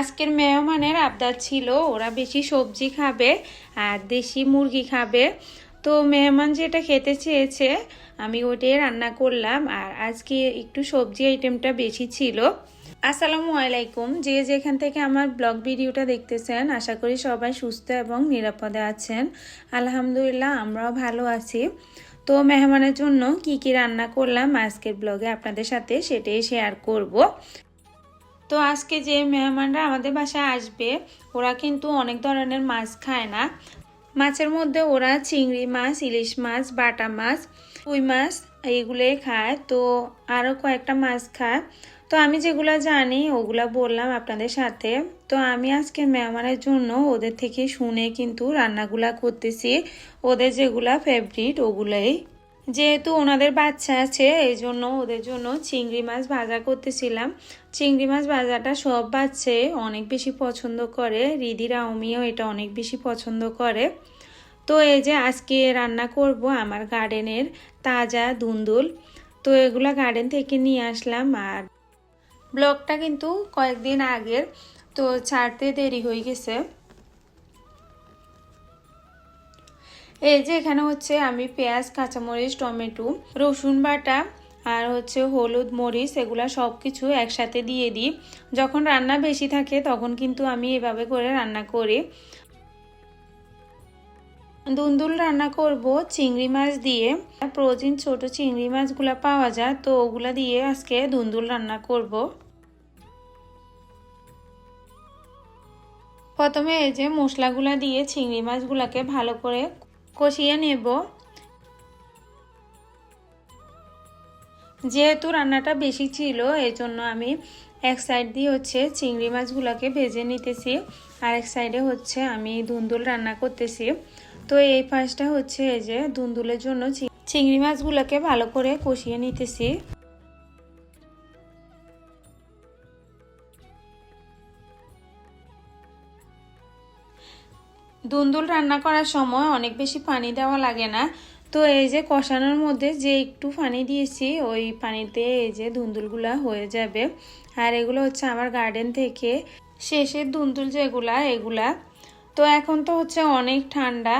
আজকের মেহমানের আবদার ছিল। ওরা বেশি সবজি খাবে আর দেশি মুরগি খাবে। তো মেহমান যেটা খেতে চেয়েছে, আমি ওটাই রান্না করলাম আর আজকে একটু সবজি আইটেমটা বেশি ছিল। আসসালামু আলাইকুম। যে যেখান থেকে আমার ব্লগ ভিডিওটা দেখতেছেন, আশা করি সবাই সুস্থ এবং নিরাপদে আছেন। আলহামদুলিল্লাহ, আমরাও ভালো আছি। তো মেহমানের জন্য কি কি রান্না করলাম আজকের ব্লগে আপনাদের সাথে সেটাই শেয়ার করব। তো আজকে যে মেহমানরা আমাদের বাসায় আসবে, ওরা কিন্তু অনেক ধরনের মাছ খায় না। মাছের মধ্যে ওরা চিংড়ি মাছ, ইলিশ মাছ, বাটা মাছ রুই মাছ এইগুলোই খায়। তো আরও কয়েকটা মাছ খায়। তো আমি যেগুলো জানি, ওগুলা বললাম আপনাদের সাথে। তো আমি আজকে মেহমানের জন্য ওদের থেকে শুনে কিন্তু রান্নাগুলা করতেছি। ওদের যেগুলা ফেভারিট ওগুলাই যেহেতু ওনাদের বাচ্চা আছে, এই জন্য ওদের জন্য চিংড়ি মাছ ভাজা করতেছিলাম। চিংড়ি মাছ ভাজাটা সব বাচ্চে অনেক বেশি পছন্দ করে রিদিরা অমিও এটা অনেক বেশি পছন্দ করে। তো এই যে আজকে রান্না করব আমার গার্ডেনের তাজা দুন্দুল। তো এগুলা গার্ডেন থেকে নিয়ে আসলাম আর ব্লগটা কিন্তু কয়েকদিন আগের, তো ছাড়তে দেরি হয়ে গেছে। এই যে এখানে হচ্ছে আমি পেঁয়াজ, কাঁচামরিচ, টমেটো, রসুন বাটা আর হচ্ছে হলুদ, মরিচ এগুলা সব কিছু একসাথে দিয়ে দিই। যখন রান্না বেশি থাকে তখন কিন্তু আমি এভাবে করে রান্না করি। দুন্দুল রান্না করব চিংড়ি মাছ দিয়ে। প্রোটিন, ছোট চিংড়ি মাছগুলো পাওয়া যায়, তো ওগুলা দিয়ে আজকে দুন্দুল রান্না করব। প্রথমে এই যে মশলাগুলা দিয়ে চিংড়ি মাছগুলাকে ভালো করে কষিয়ে নেব। যেহেতু রান্নাটা বেশি ছিল এই জন্য আমি এক সাইড দিয়ে হচ্ছে চিংড়ি মাছগুলোকে ভেজে নিতেছি আর এক সাইডে হচ্ছে আমি ধুন্দুল রান্না করতেছি। তো এই ফার্স্টটা হচ্ছে এই যে ধুন্দুলের জন্য চিংড়ি মাছগুলোকে ভালো করে কষিয়ে নিতেছি। দুন্দুল রান্না করার সময় অনেক বেশি পানি দেওয়া লাগে না। তো এই যে কষানোর মধ্যে যে একটু পানি দিয়েছি, ওই পানিতে এই যে দুন্দুলগুলা হয়ে যাবে। আর এগুলো হচ্ছে আমার গার্ডেন থেকে শেষের দুন্দুল যেগুলা, এগুলা। তো এখন তো হচ্ছে অনেক ঠান্ডা,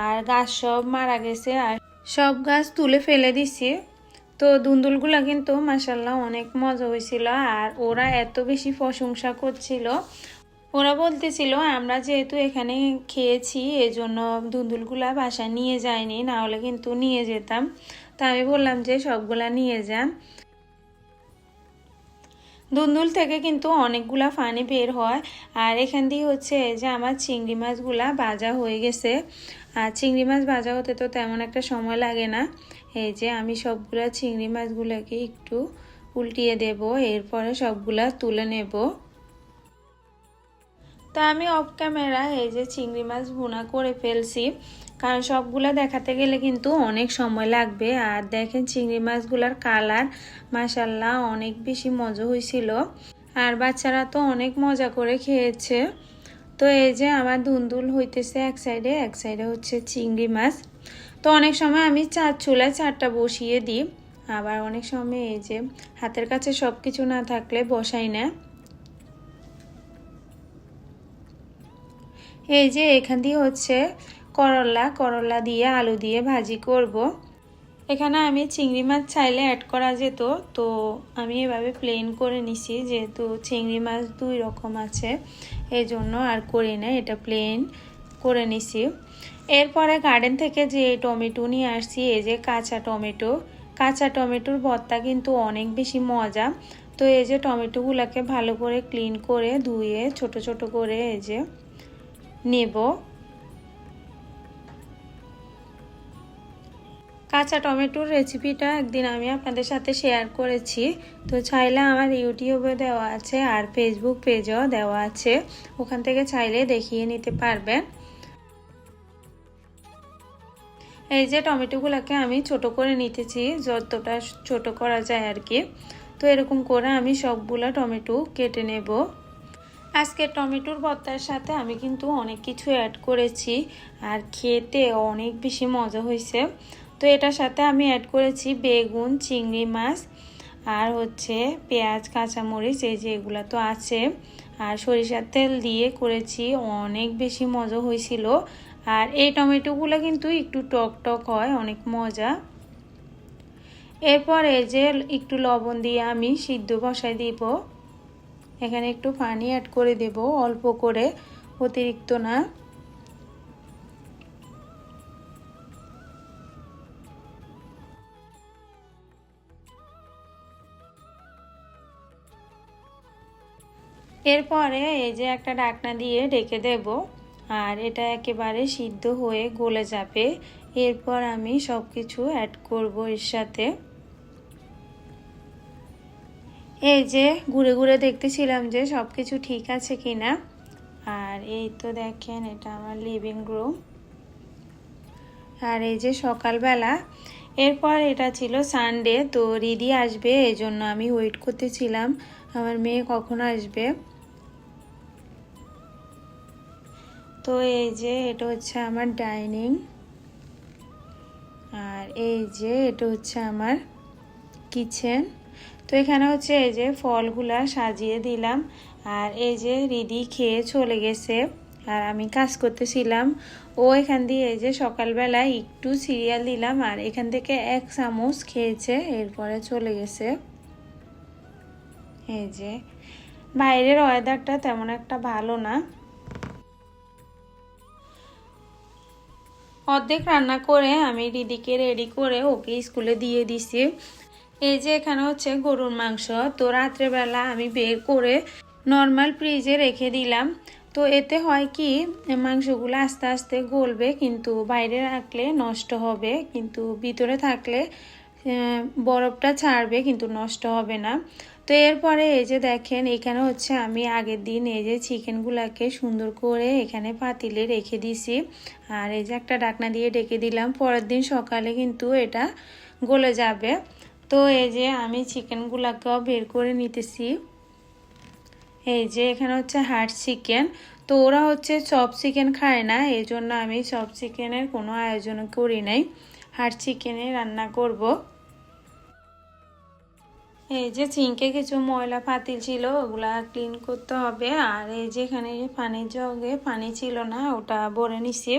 আর গাছ সব মারা গেছে, আর সব গাছ তুলে ফেলে দিছি। তো দুন্দুলগুলা কিন্তু মাসাল্লাহ অনেক মজা হয়েছিল, আর ওরা এত বেশি প্রশংসা করছিল। ওরা বলতেছিল আমরা যেহেতু এখানে খেয়েছি, এজন্য দুন্দুলগুলা বাসায় নিয়ে যায়নি না হলে কিন্তু নিয়ে যেতাম। তা আমি বললাম যে, সবগুলা নিয়ে যান দুন্দুল থেকে কিন্তু অনেকগুলা পানি বের হয়। আর এখান দিয়ে হচ্ছে যে আমার চিংড়ি মাছগুলা ভাজা হয়ে গেছে। আর চিংড়ি মাছ ভাজা হতে তো তেমন একটা সময় লাগে না। এই যে আমি সবগুলা চিংড়ি মাছগুলোকে একটু উল্টিয়ে দেব, এরপরে সবগুলা তুলে নেব। তো আমি অফ ক্যামেরা এই যে চিংড়ি মাছ ভুনা করে ফেলছি। কারণ সবগুলা দেখাতে গেলে কিন্তু অনেক সময় লাগবে। আর দেখেন চিংড়ি মাছগুলার কালার মাসাল্লাহ অনেক বেশি মজা হয়েছিল আর বাচ্চারা তো অনেক মজা করে খেয়েছে। তো এই যে আমার ধুন্দুল হইতেছে এক সাইডে এক সাইডে হচ্ছে চিংড়ি মাছ। তো অনেক সময় আমি চার চুলায় চারটা বসিয়ে দিই। আবার অনেক সময় এই যে হাতের কাছে সব কিছু না থাকলে বসাই না। এই যে এখান দিয়ে হচ্ছে করলা করলা দিয়ে আলু দিয়ে ভাজি করব। এখানে আমি চিংড়ি মাছ চাইলে অ্যাড করা যেত, তো আমি এভাবে প্লেন করে নিছি, যেহেতু চিংড়ি মাছ দুই রকম আছে এই জন্য আর করি না, এটা প্লেন করে নিছি। এরপরে গার্ডেন থেকে যে টমেটো নিয়ে আসছি, এই যে কাঁচা টমেটো। কাঁচা টমেটোর ভর্তা কিন্তু অনেক বেশি মজা। তো এই যে টমেটোগুলোকে ভালো করে ক্লিন করে ধুয়ে ছোট ছোট করে এই যে নেব। কাঁচা টমেটোর রেসিপিটা একদিন আমি আপনাদের সাথে শেয়ার করেছি। তো চাইলে আমার ইউটিউবে দেওয়া আছে আর ফেসবুক পেজও দেওয়া আছে। ওখান থেকে চাইলে দেখিয়ে নিতে পারবেন। এই যে টমেটোগুলোকে আমি ছোট করে নিতেছি, যতটা ছোট করা যায় আর কি। তো এরকম করে আমি সবগুলো টমেটো কেটে নেব। আজকে টমেটোর ভর্তার সাথে আমি কিন্তু অনেক কিছু অ্যাড করেছি আর খেতে অনেক বেশি মজা হয়েছে। তো এটার সাথে আমি অ্যাড করেছি বেগুন, চিংড়ি মাছ আর হচ্ছে পেঁয়াজ, কাঁচামরিচ, এই যে এগুলো তো আছে। আর সরিষার তেল দিয়ে করেছি, অনেক বেশি মজা হয়েছিল। আর এই টমেটোগুলো কিন্তু একটু টক টক হয়, অনেক মজা। এরপর এই যে একটু লবণ দিয়ে আমি সিদ্ধ বসাই দিব। এখানে একটু পানি অ্যাড করে দেব, অল্প করে, অতিরিক্ত না। এরপরে এই যে একটা ডাকনা দিয়ে ঢেকে দেব, আর এটা একেবারে সিদ্ধ হয়ে গলে যাবে। এরপর আমি সব কিছু অ্যাড করব এর সাথে। এই যে ঘুরে ঘুরে দেখতেছিলাম যে সব কিছু ঠিক আছে কি না আর এই তো দেখেন, এটা আমার লিভিং রুম আর এই যে সকালবেলা, এরপর এটা ছিল সানডে তো রিদি আসবে এই জন্য আমি ওয়েট করতেছিলাম। আমার মেয়ে কখন আসবে? তো এই যে এটা হচ্ছে আমার ডাইনিং আর এই যে এটা হচ্ছে আমার কিচেন তো এখানে হচ্ছে এই যে ফলগুলা সাজিয়ে দিলাম, আর এই যে রিদি খেয়ে চলে গেছে, আর আমি কাজ করতেছিলাম। ও এখান দিয়ে এই যে সকালবেলায় একটু সিরিয়াল দিলাম, আর এখান থেকে এক চামচ খেয়েছে, এরপরে চলে গেছে। এই যে, বাইরের ওয়েদারটা তেমন একটা ভালো না। অর্ধেক রান্না করে আমি দিদিকে রেডি করে ওকে স্কুলে দিয়ে দিছি। এই যে এখানে হচ্ছে গরুর মাংস। তো রাত্রেবেলা আমি বের করে নর্মাল ফ্রিজে রেখে দিলাম। তো এতে হয় কি, মাংসগুলো আস্তে আস্তে গলবে, কিন্তু বাইরে রাখলে নষ্ট হবে। কিন্তু ভিতরে থাকলে বরফটা ছাড়বে, কিন্তু নষ্ট হবে না। তো এরপরে এই যে দেখেন, এখানে হচ্ছে আমি আগের দিন এই যে চিকেনগুলাকে সুন্দর করে এখানে পাতিলে রেখে দিছি। আর এই যে একটা ডাকনা দিয়ে ডেকে দিলাম। পরের দিন সকালে কিন্তু এটা গলে যাবে। তো এই যে আমি চিকেনগুলাকেও বের করে নিতেছি। এই যে এখানে হচ্ছে হার্ড চিকেন। তো ওরা হচ্ছে চপ চিকেন খায় না এই জন্য আমি চপ চিকেনের কোনো আয়োজন করি নাই। হার্ড চিকেনে রান্না করব। এই যে চিনকে কিছু ময়লা পাতিল ছিল, ওগুলা ক্লিন করতে হবে। আর এই যে এখানে পানির জগে পানি ছিল না, ওটা ভরে নিছি।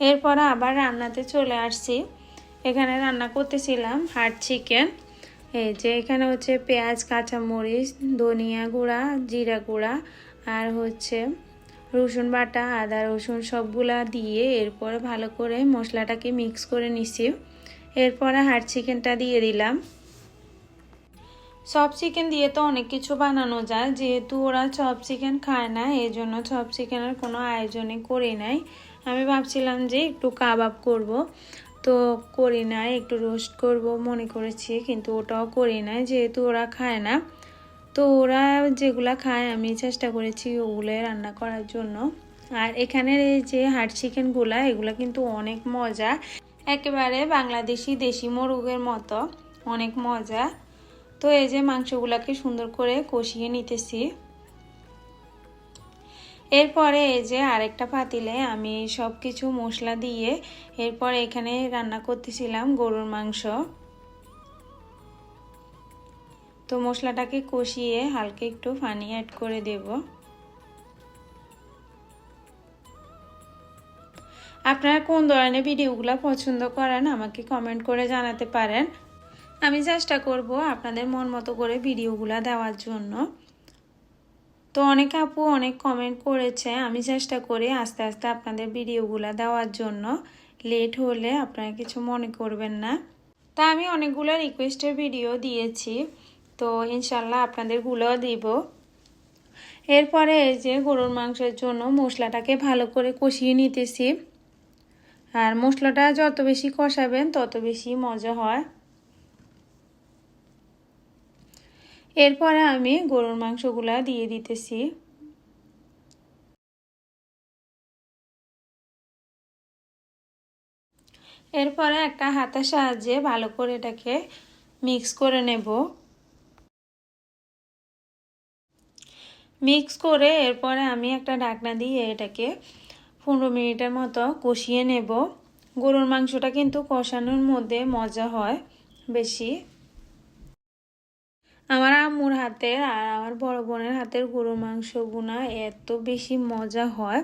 এরপরে আবার রান্নাতে চলে আসছি। এখানে রান্না করতেছিলাম হার্ড চিকেন। এই যে এখানে হচ্ছে পেঁয়াজ, কাঁচামরিচ, ধনিয়া গুঁড়া, জিরা গুঁড়া আর হচ্ছে রসুন বাটা, আদা রসুন সবগুলা দিয়ে এরপরে ভালো করে মশলাটাকে মিক্স করে নিছি। এরপরে হার্ড চিকেনটা দিয়ে দিলাম। চপ চিকেন দিয়ে তো অনেক কিছু বানানো যায়, যেহেতু ওরা চপ চিকেন খায় না এই জন্য চপ চিকেনের কোনো আয়োজনই করি নাই। আমি ভাবছিলাম যে একটু কাবাব করব। তো করি নাই একটু রোস্ট করব মনে করেছি, কিন্তু ওটাও করি নাই যেহেতু ওরা খায় না। তো ওরা যেগুলা খায়, আমি চেষ্টা করেছি ওগুলো রান্না করার জন্য। আর এখানের এই যে হার্ড চিকেনগুলা এগুলো কিন্তু অনেক মজা। একেবারে বাংলাদেশি দেশি মোরগের মতো, অনেক মজা। তো এই যে মাংসগুলাকে সুন্দর করে কষিয়ে নিতেছি। এরপরে এই যে আরেকটা পাতিলে আমি সব কিছু মশলা দিয়ে এরপর এখানে রান্না করতেছিলাম গরুর মাংস। তো মশলাটাকে কষিয়ে হালকা একটু পানি অ্যাড করে দেব। আপনারা কোন ধরনের ভিডিওগুলো পছন্দ করেন আমাকে কমেন্ট করে জানাতে পারেন। আমি চেষ্টা করব আপনাদের মন মতো করে ভিডিওগুলো দেওয়ার জন্য। তো অনেক আপু অনেক কমেন্ট করেছে। আমি চেষ্টা করি আস্তে আস্তে আপনাদের ভিডিওগুলো দেওয়ার জন্য। লেট হলে আপনারা কিছু মনে করবেন না। তা আমি অনেকগুলো রিকোয়েস্টের ভিডিও দিয়েছি। তো ইনশাল্লাহ আপনাদেরগুলোও দিব। এরপরে এই যে গরুর মাংসের জন্য মশলাটাকে ভালো করে কষিয়ে নিতেছি। আর মশলাটা যত বেশি কষাবেন তত বেশি মজা হয়। এরপরে আমি গরুর মাংসগুলা দিয়ে দিতেছি। এরপরে একটা হাতের সাহায্যে ভালো করে এটাকে মিক্স করে নেব। মিক্স করে এরপরে আমি একটা ঢাকনা দিয়ে এটাকে পনেরো মিনিটের মতো কষিয়ে নেব। গরুর মাংসটা কিন্তু কষানোর মধ্যে মজা হয় বেশি। আমার আম্মুর হাতের আর আমার বড় বোনের হাতের গরু মাংস গুনা এত বেশি মজা হয়।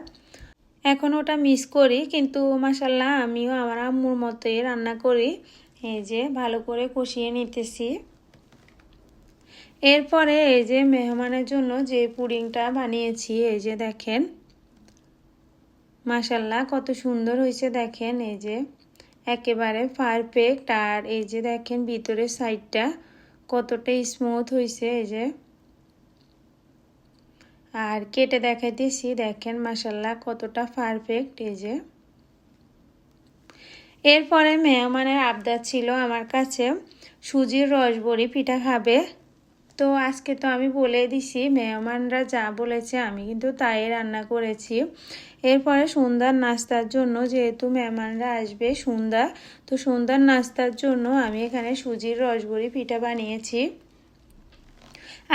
এখন ওটা মিস করি, কিন্তু মাসাল্লাহ আমিও আমার আম্মুর মতোই রান্না করি। এই যে ভালো করে কষিয়ে নিতেছি। এরপরে এই যে মেহমানের জন্য যে পুডিংটা বানিয়েছি, এই যে দেখেন। মাসাল্লাহ কত সুন্দর হয়েছে দেখেন, এই যে একেবারে পারফেক্ট আর এই যে দেখেন ভিতরের সাইডটা কতটা স্মুথ হয়েছে এই যে। আর কেটে দেখাইতেছি, দেখেন মাসাল্লাহ কতটা পারফেক্ট এই যে। এরপরে মেহমানের আবদার ছিল আমার কাছে, সুজির রসবড়ি পিঠা খাবে। তো আজকে তো আমি বলে দিছি, মেহমানরা যা বলেছে আমি কিন্তু তাই রান্না করেছি। এরপরে সন্ধ্যার নাস্তার জন্য যেহেতু মেহমানরা আসবে সন্ধ্যা, তো সন্ধ্যার নাস্তার জন্য আমি এখানে সুজির রসবড়ি পিঠা বানিয়েছি।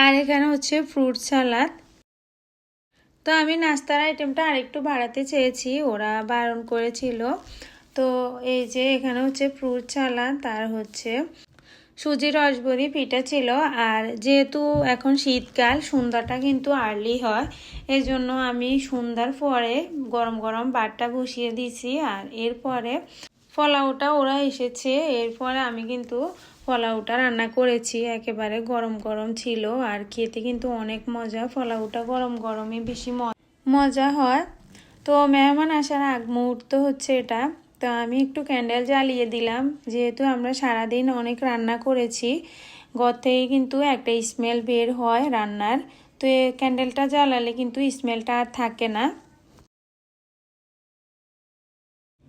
আর এখানে হচ্ছে ফ্রুট সালাদ। তো আমি নাস্তার আইটেমটা আরেকটু বাড়াতে চেয়েছি, ওরা বারণ করেছিল। তো এই যে এখানে হচ্ছে ফ্রুট সালাদ তার হচ্ছে সুজি রসবরি পিঠা ছিল। আর যেহেতু এখন শীতকাল, সন্ধ্যাটা কিন্তু আর্লি হয় এই জন্য আমি সন্ধ্যার পরে গরম গরম বাটটা বসিয়ে দিছি আর এরপরে ফলাউটা ওরা এসেছে। এরপরে আমি কিন্তু ফলাউটা রান্না করেছি। একেবারে গরম গরম ছিল। আর খেতে কিন্তু অনেক মজা। ফলাউটা গরম গরমই বেশি মজা হয়। তো মেহমান আসার আগ মুহূর্ত হচ্ছে এটা। তো আমি একটু ক্যান্ডেল জ্বালিয়ে দিলাম। যেহেতু আমরা সারাদিন অনেক রান্না করেছি থেকে কিন্তু একটা স্মেল বের হয় রান্নার। তো ক্যান্ডেলটা জ্বালালে কিন্তু স্মেলটা আর থাকে না।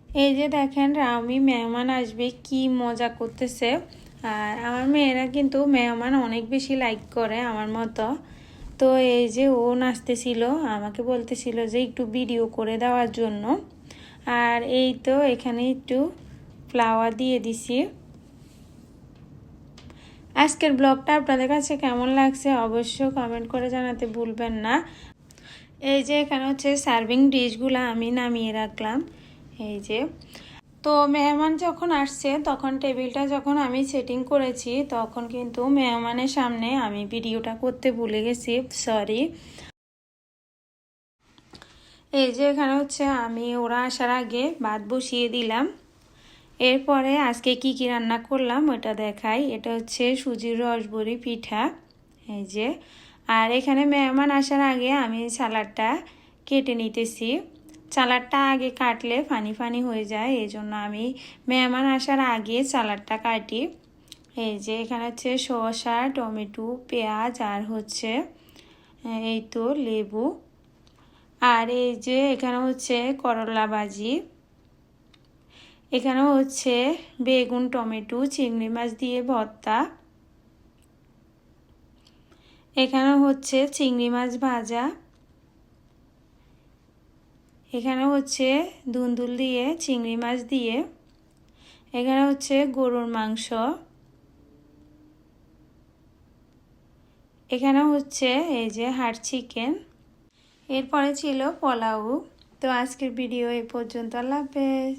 এই যে দেখেন, রামি মেহমান আসবে, কি মজা করতেছে। আর আমার মেয়েরা কিন্তু মেহমান অনেক বেশি লাইক করে আমার মতো। তো এই যে ও নাচতেছিল, আমাকে বলতেছিল যে একটু ভিডিও করে দেওয়ার জন্য। আর এই তো এখানে একটু ফ্লাওয়ার দিয়ে দিছি। আজকের ব্লগটা আপনাদের কাছে কেমন লাগছে অবশ্যই কমেন্ট করে জানাতে ভুলবেন না। এই যে এখানে হচ্ছে সার্ভিং ডিশগুলো আমি নামিয়ে রাখলাম। এই যে। তো মেহমান যখন আসছে, তখন টেবিলটা যখন আমি সেটিং করেছি, তখন কিন্তু মেহমানের সামনে আমি ভিডিওটা করতে ভুলে গেছি। সরি এই যে এখানে হচ্ছে আমি ওরা আসার আগে ভাত বসিয়ে দিলাম। এরপরে আজকে কি কি রান্না করলাম ওটা দেখাই। এটা হচ্ছে সুজির রসবরি পিঠা, এই যে। আর এখানে মেহমান আসার আগে আমি সালাডটা কেটে নিতেছি। সালাডটা আগে কাটলে ফানি ফানি হয়ে যায় এই জন্য আমি মেহমান আসার আগে সালাডটা কাটি। এই যে এখানে হচ্ছে শসা, টমেটো, পেঁয়াজ আর হচ্ছে এই তো লেবু। আর এই যে এখানে হচ্ছে করলা ভাজি। এখানে হচ্ছে বেগুন, টমেটো, চিংড়ি মাছ দিয়ে ভর্তা। এখানে হচ্ছে চিংড়ি মাছ ভাজা। এখানে হচ্ছে দুন্দুল দিয়ে চিংড়ি মাছ দিয়ে। এখানে হচ্ছে গরুর মাংস। এখানে হচ্ছে এই যে হাড় চিকেন। এরপরে ছিল পোলাও। তো আজকের ভিডিও এ পর্যন্ত। আল্লাহ হাফেজ।